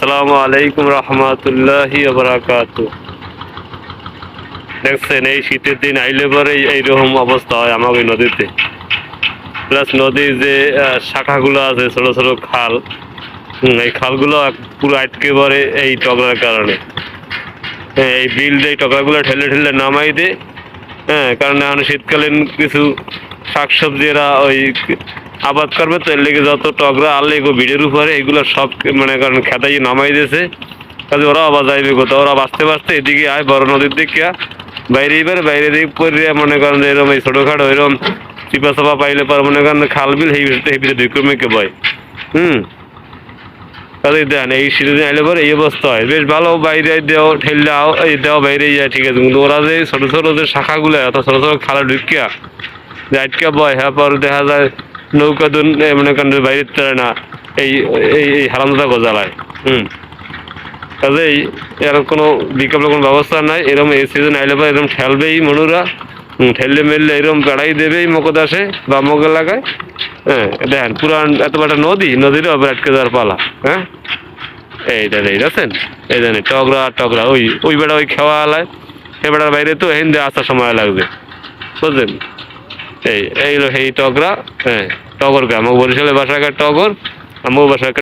আসসালামু আলাইকুম রহমতুল্লাহি বারাকাত। দেখছেন এই শীতের দিন আইলে পরে এইরকম অবস্থা হয় আমাকে নদীতে। প্লাস নদীর যে শাখাগুলো আছে ছোট ছোট খাল এই খালগুলো পুরো আটকে পড়ে এই টগরার কারণে। হ্যাঁ, এই বিল দিয়ে টগরাগুলো ঠেলে ঠেলে নামাই দে হ্যাঁ কারণ এখন শীতকালীন কিছু শাকসবজি এরা ওই আবাদ করবে, তো এর লেগে যত টগরা আনলে এগো ভিড়ের উপরে, এগুলো সব মানে কারণ খেতাই নামাই দিয়েছে। কাজে ওরা আবার যাইবে কোথাও, ওরা বাঁচতে বাঁচতে এদিকে আয়, বড় নদীর দিকে। বাইরে এবার বাইরে দিকে পরে মনে করেন এরকম এই ছোটোখাটো এরকম চিপা চাপা পাইলে পর মনে করেন খাল বিল, সেই ভিতরে ঢুকে মেকে বয়। হুম? তাহলে দেন, এই সিজনে আইলে পরে এই অবস্থা হয়। বেশ ভালো, বাইরে দেও ঠেললে এই দেওয়া বাইরে যায়, ঠিক আছে। কিন্তু ওরা যে ছোটো ছোটো যে শাখাগুলো, এত ছোটো ছোটো খালা ঢুকিয়া যে আটকা বয় হ্যাঁ পর দেখা যায় নৌকা দুন মনে করেন বাইরে তারে না, এই এই হারামদাদা গজালায়, হুম। কাজেই এর কোনো বিকল্প কোনো ব্যবস্থা নাই এরকম এই সিজন আইলে পরে এরকম ঠেলবেই মনুরা ঠেললে মেললে এরকম বেড়াই দেবেই মকদাসে বা মগ এলাকায় হ্যাঁ দেখেন, পুরান এত বড় নদী নদীর আবার আটকে যাওয়ার পালা হ্যাঁ। এই দেন এই দেখছেন? এই দেন টগরা টগরা, ওই ওই বেড়া ওই খেওয়া আলায় সে বেড়ার বাইরে তো হিন্দে আসার সময় লাগবে, বুঝলেন? এই এই হলো এই টগরা হ্যাঁ টগর গ্রাম বরিশালের বাসাকার টগর আমার বাসাকার